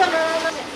今日も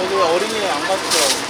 거기 어린이 안 갔어.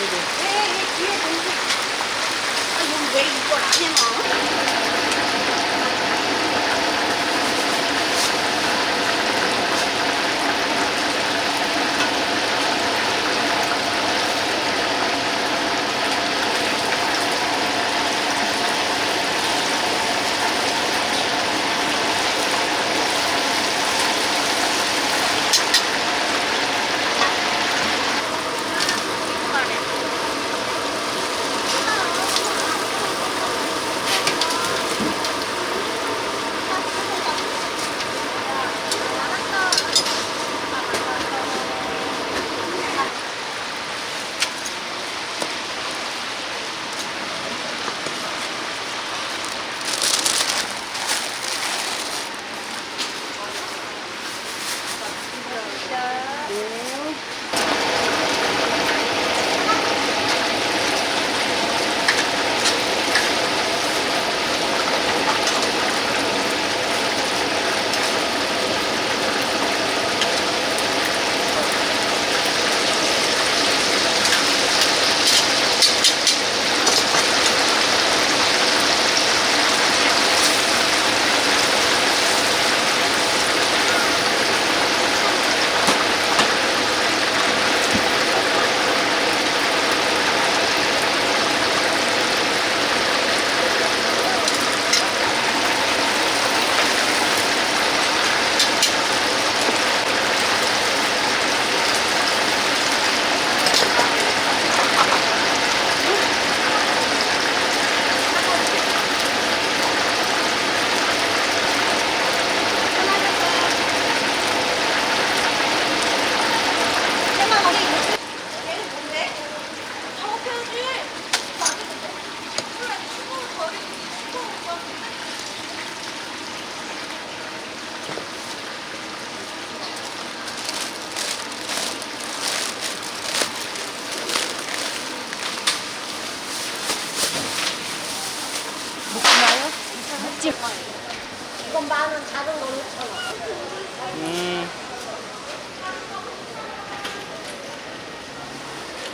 왜, 얘 뒤에 동생. 아, 이건 왜 이걸 안 해놔?